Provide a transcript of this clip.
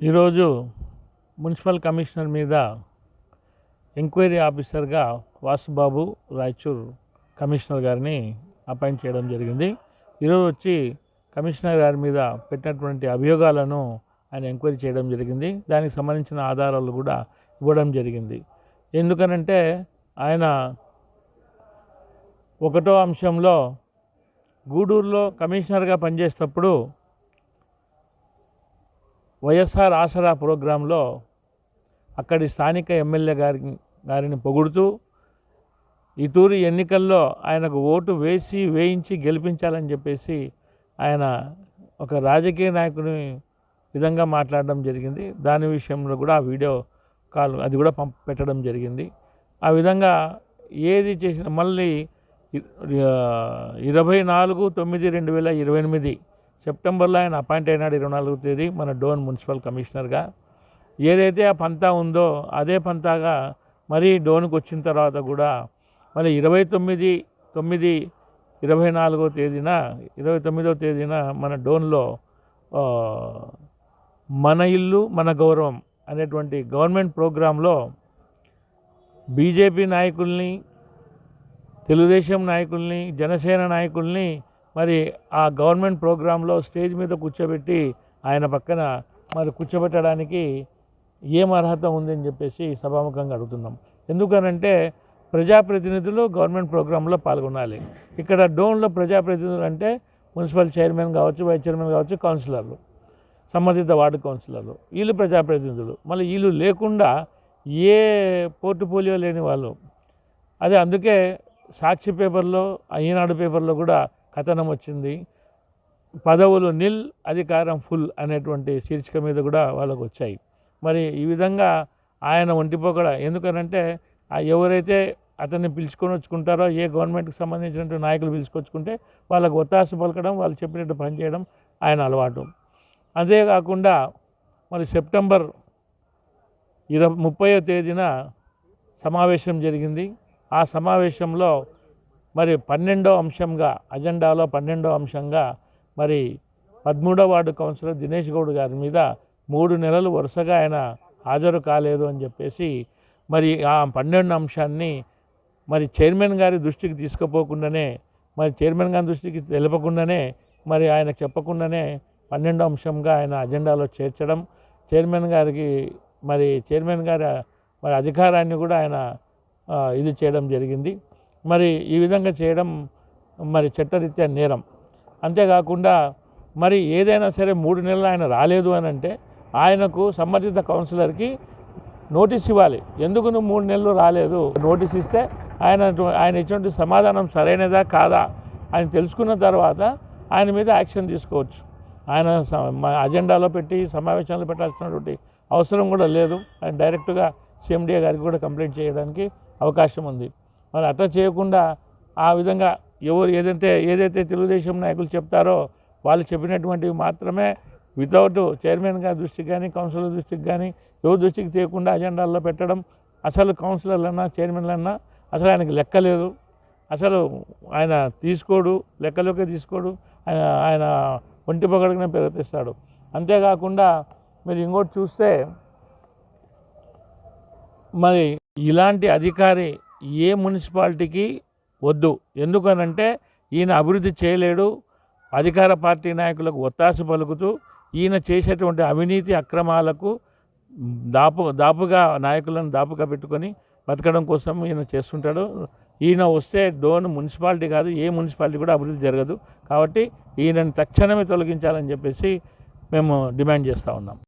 ఈరోజు municipal commissioner మీద enquiry ఆఫీసర్గా వాసుబాబు రాయచూర్ కమిషనర్ గారిని అపాయింట్ చేయడం జరిగింది. ఈరోజు వచ్చి కమిషనర్ గారి మీద పెట్టినటువంటి అభియోగాలను ఆయన ఎంక్వైరీ చేయడం జరిగింది. దానికి సంబంధించిన ఆధారాలు కూడా ఇవ్వడం జరిగింది. ఎందుకనంటే ఆయన ఒకటో అంశంలో గూడూరులో కమిషనర్గా పనిచేసేటప్పుడు వైఎస్ఆర్ ఆసరా ప్రోగ్రాంలో అక్కడి స్థానిక ఎమ్మెల్యే గారి గారిని పొగుడుతూ ఈ తూరి ఎన్నికల్లో ఆయనకు ఓటు వేసి వేయించి గెలిపించాలని చెప్పేసి ఆయన ఒక రాజకీయ నాయకుని విధంగా మాట్లాడడం జరిగింది. దాని విషయంలో కూడా ఆ వీడియో కాల్ అది కూడా పంప పెట్టడం జరిగింది. ఆ విధంగా ఏది చేసిన మళ్ళీ ఇరవై నాలుగు తొమ్మిది రెండు వేల ఇరవై ఎనిమిది సెప్టెంబర్లో ఆయన అపాయింట్ అయినాడు ఇరవై నాలుగో తేదీ మన డోన్ మున్సిపల్ కమిషనర్గా. ఏదైతే ఆ పంతా ఉందో అదే పంతాగా మరీ డోన్కి వచ్చిన తర్వాత కూడా మళ్ళీ ఇరవై తొమ్మిది తొమ్మిది ఇరవై నాలుగో తేదీన ఇరవై తొమ్మిదో తేదీన మన డోన్లో మన ఇల్లు మన గౌరవం అనేటువంటి గవర్నమెంట్ ప్రోగ్రాంలో బీజేపీ నాయకుల్ని తెలుగుదేశం నాయకుల్ని జనసేన నాయకుల్ని మరి ఆ గవర్నమెంట్ ప్రోగ్రాంలో స్టేజ్ మీద కూర్చోబెట్టి ఆయన పక్కన మరి కూర్చోబెట్టడానికి ఏం అర్హత ఉందని చెప్పేసి సభాముఖంగా అడుగుతున్నాం. ఎందుకనంటే ప్రజాప్రతినిధులు గవర్నమెంట్ ప్రోగ్రాంలో పాల్గొనాలి. ఇక్కడ డోన్లో ప్రజాప్రతినిధులు అంటే మున్సిపల్ చైర్మన్ కావచ్చు వైస్ చైర్మన్ కావచ్చు కౌన్సిలర్లు సంబంధిత వార్డు కౌన్సిలర్లు. వీళ్ళు ప్రజాప్రతినిధులు. మళ్ళీ వీళ్ళు లేకుండా ఏ పోర్టుపోలియో లేని వాళ్ళు. అదే అందుకే సాక్షి పేపర్లో ఈనాడు పేపర్లో కూడా కథనం వచ్చింది పదవులు నిల్ అధికారం ఫుల్ అనేటువంటి శీర్షిక మీద కూడా వాళ్ళకు వచ్చాయి మరి ఈ విధంగా ఆయన ఒంటిపోకడ ఎందుకనంటే ఆ ఎవరైతే అతన్ని పిలుచుకొని వచ్చుకుంటారో ఏ గవర్నమెంట్కి సంబంధించినటువంటి నాయకులు పిలుచుకొచ్చుకుంటే వాళ్ళకు ఒత్తాస పలకడం వాళ్ళు చెప్పినట్టు పనిచేయడం ఆయన అలవాటు. అంతేకాకుండా మరి సెప్టెంబర్ ఇరవై ముప్పయో తేదీన సమావేశం జరిగింది. ఆ సమావేశంలో మరి పన్నెండో అంశంగా అజెండాలో పన్నెండో అంశంగా మరి పదమూడో వార్డు కౌన్సిలర్ దినేష్ గౌడ్ గారి మీద మూడు నెలలు వరుసగా ఆయన హాజరు కాలేదు అని చెప్పేసి మరి ఆ పన్నెండు అంశాన్ని మరి చైర్మన్ గారి దృష్టికి తీసుకుపోకుండానే మరి చైర్మన్ గారి దృష్టికి తెలపకుండానే మరి ఆయన చెప్పకుండానే పన్నెండో అంశంగా ఆయన అజెండాలో చేర్చడం చైర్మన్ గారికి మరి చైర్మన్ గారి మరి అధికారాన్ని కూడా ఆయన ఇది చేయడం జరిగింది. మరి ఈ విధంగా చేయడం మరి చట్టరీత్యా నేరం. అంతేకాకుండా మరి ఏదైనా సరే మూడు నెలలు ఆయన రాలేదు అని అంటే ఆయనకు సంబంధిత కౌన్సిలర్కి నోటీస్ ఇవ్వాలి. ఎందుకు నువ్వు మూడు నెలలు రాలేదు? నోటీస్ ఇస్తే ఆయన ఆయన ఇచ్చినటువంటి సమాధానం సరైనదా కాదా ఆయన తెలుసుకున్న తర్వాత ఆయన మీద యాక్షన్ తీసుకోవచ్చు. ఆయన స- మా అజెండాలో పెట్టి సమావేశాలు పెట్టాల్సినటువంటి అవసరం కూడా లేదు. ఆయన డైరెక్ట్గా సీఎండిఏ గారికి కూడా కంప్లైంట్ చేయడానికి అవకాశం ఉంది. మరి అట్లా చేయకుండా ఆ విధంగా ఎవరు ఏదైతే ఏదైతే తెలుగుదేశం నాయకులు చెప్తారో వాళ్ళు చెప్పినటువంటివి మాత్రమే వితౌట్ చైర్మన్ గారి దృష్టికి కానీ కౌన్సిలర్ దృష్టికి కానీ ఎవరి దృష్టికి తీయకుండా అజెండాల్లో పెట్టడం అసలు కౌన్సిలర్లన్నా చైర్మన్లన్నా అసలు ఆయనకి లెక్కలేదు అసలు ఆయన తీసుకోడు లెక్కలోకే తీసుకోడు ఆయన ఆయన ఒంటి పొగడగానే ప్రయత్నిస్తాడు. అంతేకాకుండా మీరు ఇంకోటి చూస్తే మరి ఇలాంటి అధికారి ఏ మున్సిపాలిటీకి వద్దు. ఎందుకనంటే ఈయన అభివృద్ధి చేయలేడు. అధికార పార్టీ నాయకులకు ఒత్తాస పలుకుతూ ఈయన చేసేటువంటి అవినీతి అక్రమాలకు దాపు దాపుగా నాయకులను దాపుగా పెట్టుకొని బతకడం కోసం ఈయన చేస్తుంటాడు. ఈయన వస్తే డోన్ మున్సిపాలిటీ కాదు ఏ మున్సిపాలిటీ కూడా అభివృద్ధి జరగదు. కాబట్టి ఈయనని తక్షణమే తొలగించాలని చెప్పేసి మేము డిమాండ్ చేస్తూ ఉన్నాం.